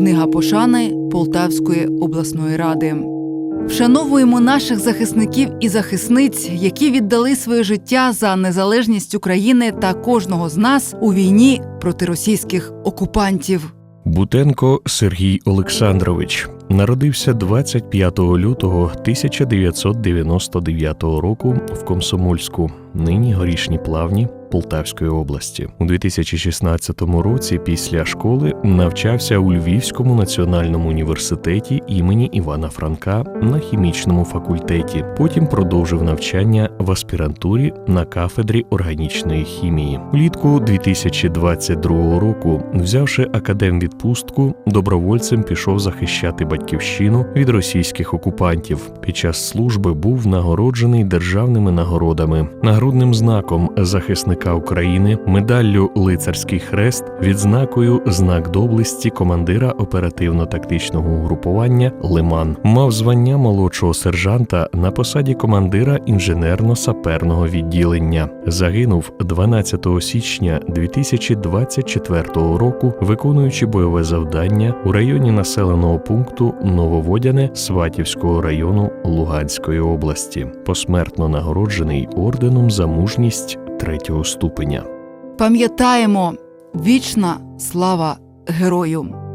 Книга пошани Полтавської обласної ради. Вшановуємо наших захисників і захисниць, які віддали своє життя за незалежність України та кожного з нас у війні проти російських окупантів. Бутенко Сергій Олександрович народився 25 лютого 1999 року в Комсомольську, нині горішні плавні Полтавської області. У 2016 році після школи навчався у Львівському національному університеті імені Івана Франка на хімічному факультеті. Потім продовжив навчання в аспірантурі на кафедрі органічної хімії. Влітку 2022 року, взявши академвідпустку, добровольцем пішов захищати батьківщину від російських окупантів. Під час служби був нагороджений державними нагородами, нагрудним знаком захисника України, медаллю Лицарський хрест, відзнакою знак доблесті командира оперативно-тактичного угрупування Лиман. Мав звання молодшого сержанта на посаді командира інженерно-саперного відділення. Загинув 12 січня 2024 року, виконуючи бойове завдання у районі населеного пункту Нововодяне Сватівського району Луганської області, посмертно нагороджений орденом за мужність третього ступеня. Пам'ятаємо вічна слава герою!